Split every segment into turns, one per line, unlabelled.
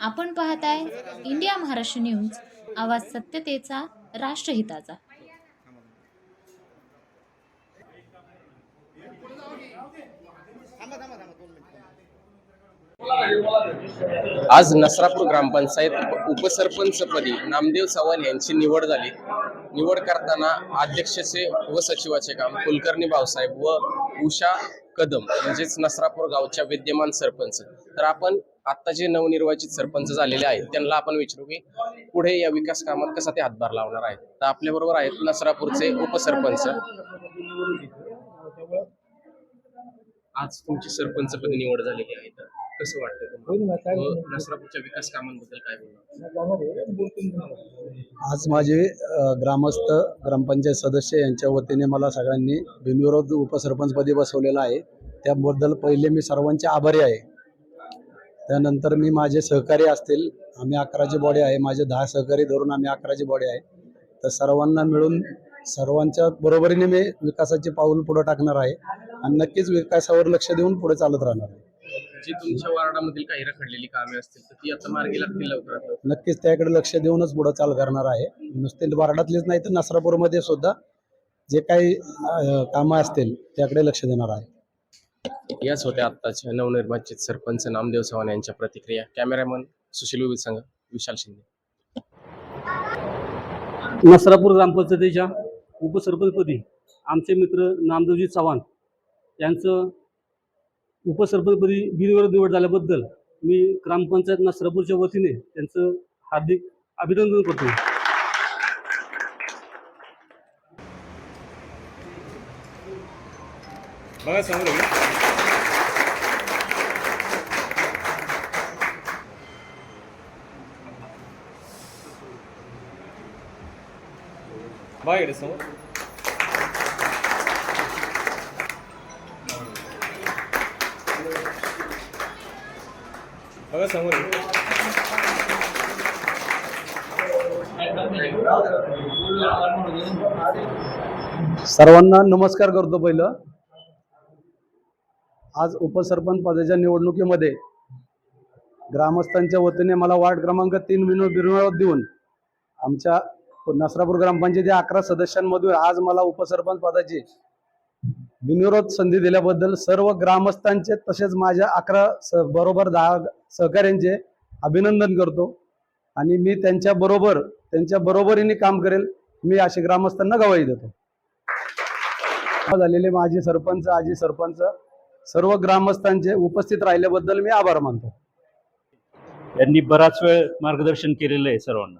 आपण पाहताय India Maharashtra news आवाज सत्यतेचा राष्ट्रहिताचा.
आज नसरापूर ग्रामपंचायत उपसरपंचपदी नामदेव चव्हाण यांची निवड झाली. निवड करताना अध्यक्षचे व सचिवाचे काम कुलकर्णी भाऊसाहेब व उषा कदम म्हणजेच नसरापूर गावच्या विद्यमान सरपंच. तर आपण आता जे नवनिर्वाचित सरपंच झालेले आहेत त्यांना आपण विचारू की पुढे या विकास कामात कसा ते हातभार लावणार आहेत? तर आपल्या बरोबर आहेत नसरापूरचे उपसरपंच. आज तुमची सरपंच सरपंचपदी निवड झालेली आहे. तर कसं वाटतं नसरापूरच्या विकास कामांबद्दल काय बोलणार?
आज माझे ग्रामस्थ ग्रामपंचायत सदस्य यांच्या वतीने मला सगळ्यांनी बिनविरोध उपसरपंचपदी बसवलेलं आहे. त्याबद्दल पहिले मी सर्वांचे आभारी आहे. त्यानंतर मी माझे सहकारी असतील आम्ही अकराची बॉडी आहे. माझे दहा सहकारी धरून आम्ही अकराची बॉडी आहे. तर सर्वांना मिळून सर्वांच्या बरोबरीने मी विकासाचे पाऊल पुढे टाकणार आहे. आणि नक्कीच विकासावर लक्ष देऊन पुढे चालत राहणार आहे.
जी तुमच्या वार्डामधील काही रखडलेली कामे असतील तर ती आता मार्गी लागतील लवकरात लवकर.
नक्कीच त्याकडे लक्ष देऊनच पुढे चाल करणार आहे. नुसते वार्डातलेच नाही तर नसरापूरमध्ये सुद्धा जे काही अ, कामं असतील त्याकडे लक्ष देणार आहे.
याच होत्या आत्ताच्या नवनिर्वाचित सरपंच नामदेव चव्हाण यांच्या प्रतिक्रिया. कॅमेरामन सुशील संघ विशाल शिंदे.
नसरापूर ग्रामपंचायतीच्या उपसरपंचपदी आमचे मित्र नामदेवजी चव्हाण यांचं उपसरपंचपदी बिनविरोध निवड झाल्याबद्दल मी ग्रामपंचायत सरपूरच्या वतीने त्यांचं हार्दिक अभिनंदन करतो.
बघा सांगू बघा बघा समोर
सर्वांना नमस्कार करतो पहिलं. आज उपसरपंच पदाच्या निवडणुकीमध्ये ग्रामस्थांच्या वतीने मला वार्ड क्रमांक तीन विनोद बिनविरोध देऊन आमच्या नसरापूर ग्रामपंचायती अकरा सदस्यांमधून आज मला उपसरपंच पदाची बिनविरोध संधी दिल्याबद्दल सर्व ग्रामस्थांचे तसेच माझ्या अकरा स बरोबर दहा सहकाऱ्यांचे अभिनंदन करतो. आणि मी त्यांच्या बरोबर त्यांच्या बरोबरीने काम करेल मी असे ग्रामस्थांना गवाही देतो. झालेले माजी सरपंच आजी सरपंच सर्व ग्रामस्थांचे उपस्थित राहिल्याबद्दल मी आभार मानतो.
यांनी बराच वेळ मार्गदर्शन केलेलं आहे सर्वांना.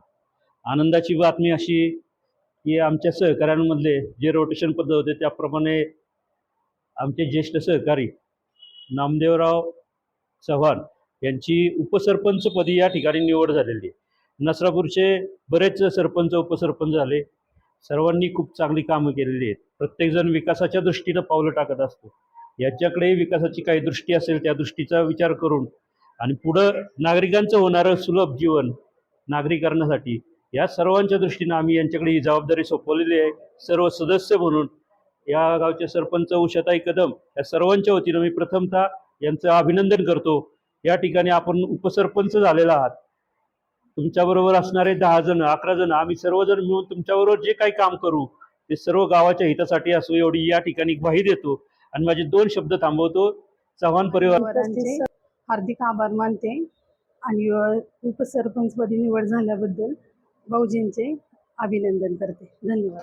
आनंदाची बातमी अशी की आमच्या सहकाऱ्यांमधले जे रोटेशन पद्धत होते त्याप्रमाणे आमचे ज्येष्ठ सहकारी नामदेवराव चव्हाण यांची उपसरपंचपदी या ठिकाणी निवड झालेली आहे. नसरापूरचे बरेच सरपंच उपसरपंच झाले. सर्वांनी खूप चांगली कामं केलेली आहेत. प्रत्येकजण विकासाच्या दृष्टीनं पावलं टाकत असतो. याच्याकडे विकासाची काही दृष्टी असेल त्या दृष्टीचा विचार करून आणि पुढं नागरिकांचं होणारं सुलभ जीवन नागरिकांसाठी या सर्वांच्या दृष्टीनं आम्ही यांच्याकडे ही जबाबदारी सोपवलेली आहे. सर्व सदस्य म्हणून या गावचे सरपंच उषाताई कदम या सर्वांच्या वतीनं मी प्रथमतः यांचं अभिनंदन करतो. या ठिकाणी आपण उपसरपंच झालेला आहात. तुमच्याबरोबर असणारे दहा जण अकरा जण आम्ही सर्वजण मिळून तुमच्याबरोबर जे काही काम करू ते सर्व गावाच्या हितासाठी असो एवढी या ठिकाणी ग्वाही देतो. आणि माझे दोन शब्द थांबवतो. चव्हाण परिवार.
हार्दिक आभार मानते. आणि अ, उपसरपंचपदी निवड झाल्याबद्दल भाऊजींचे अभिनंदन करते. धन्यवाद.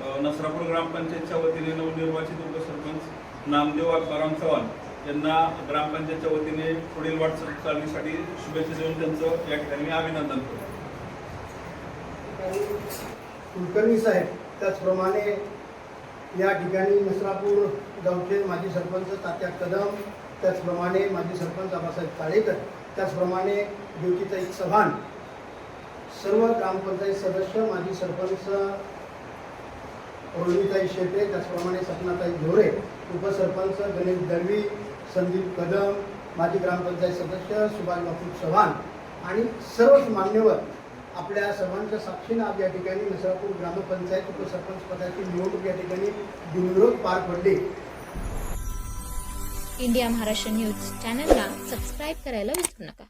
नसरापूर ग्रामपंचायतच्या वतीने नवनिर्वाचित उपसरपंच नामदेव आत्माराम चव्हाण यांना ग्रामपंचायतच्या वतीने पुढील वाटचालीसाठी शुभेच्छा देऊन त्यांचं या ठिकाणी मी अभिनंदन करतो.
कुलकर्णी साहेब त्याचप्रमाणे या ठिकाणी नसरापूर गावचे माजी सरपंच तात्या कदम त्याचप्रमाणे माजी सरपंच आबासाहेब काळेकर त्याचप्रमाणे ज्योतिताई चव्हाण सर्व ग्रामपंचायत सदस्य माजी सरपंच रोहिणीताई शेटे त्याचप्रमाणे सपनाताई झोरे उपसरपंच गणेश दळवी संदीप कदम माजी ग्रामपंचायत सदस्य सुभाष बापू चव्हाण आणि सर्वच मान्यवर आपल्या सर्वांच्या साक्षीनं आज या ठिकाणी नसरापूर ग्रामपंचायत उपसरपंच पदाची निवडणूक या ठिकाणी बिनविरोध पार पडली.
इंडिया महाराष्ट्र न्यूज चॅनलला सबस्क्राईब करायला विसरू नका.